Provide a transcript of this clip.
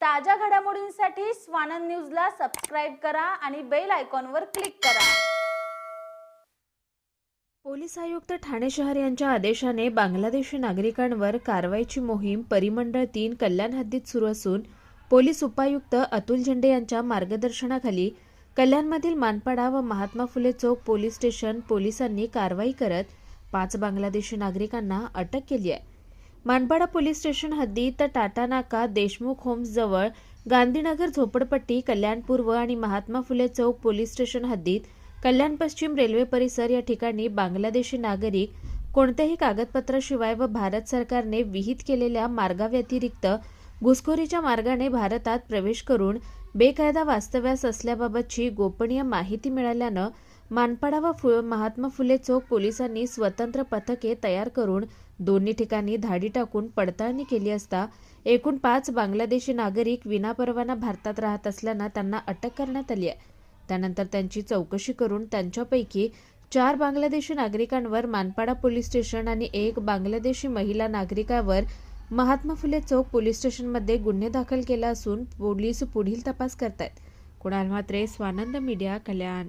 ताज्या घडामोडींसाठी स्वानंद न्यूजला सबस्क्राईब करा आणि बेल आयकॉनवर क्लिक करा. पोलीस आयुक्त ठाणे शहर यांच्या आदेशाने बांगलादेशी नागरिकांवर कारवाईची मोहीम परिमंडळ तीन कल्याण हद्दीत सुरू असून पोलीस उपायुक्त अतुल झेंडे यांच्या मार्गदर्शनाखाली कल्याणमधील मानपाडा व महात्मा फुले चौक पोलीस स्टेशन पोलिसांनी कारवाई करत पाच बांगलादेशी नागरिकांना अटक केली आहे. मानपाडा पोलीस स्टेशन हद्दीत टाटा नाका देशमुख होम्सजवळ गांधीनगर झोपडपट्टी कल्याण पूर्व आणि महात्मा फुले चौक पोलीस स्टेशन हद्दीत कल्याण पश्चिम रेल्वे परिसर या ठिकाणी बांगलादेशी नागरिक कोणत्याही कागदपत्राशिवाय व भारत सरकारने विहित केलेल्या मार्गाव्यतिरिक्त घुसखोरीच्या मार्गाने भारतात प्रवेश करून बेकायदा वास्तव्यास असल्याबाबतची गोपनीय माहिती मिळाल्यानं मानपाडा व फु महात्मा फुले चौक पोलिसांनी स्वतंत्र पथके तयार करून दोन्ही ठिकाणी धाडी टाकून पडताळणी केली असता एकूण पाच बांगलादेशी नागरिक विनापरवाना भारतात राहत असल्यानं त्यांना अटक करण्यात आली आहे. त्यानंतर त्यांची चौकशी करून त्यांच्यापैकी चार बांगलादेशी नागरिकांवर मानपाडा पोलीस स्टेशन आणि एक बांगलादेशी महिला नागरिकावर महात्मा फुले चौक पोलीस स्टेशनमध्ये गुन्हे दाखल केला असून पोलीस पुढील तपास करतायत. कुणाल म्हात्रे स्वानंद मीडिया कल्याण.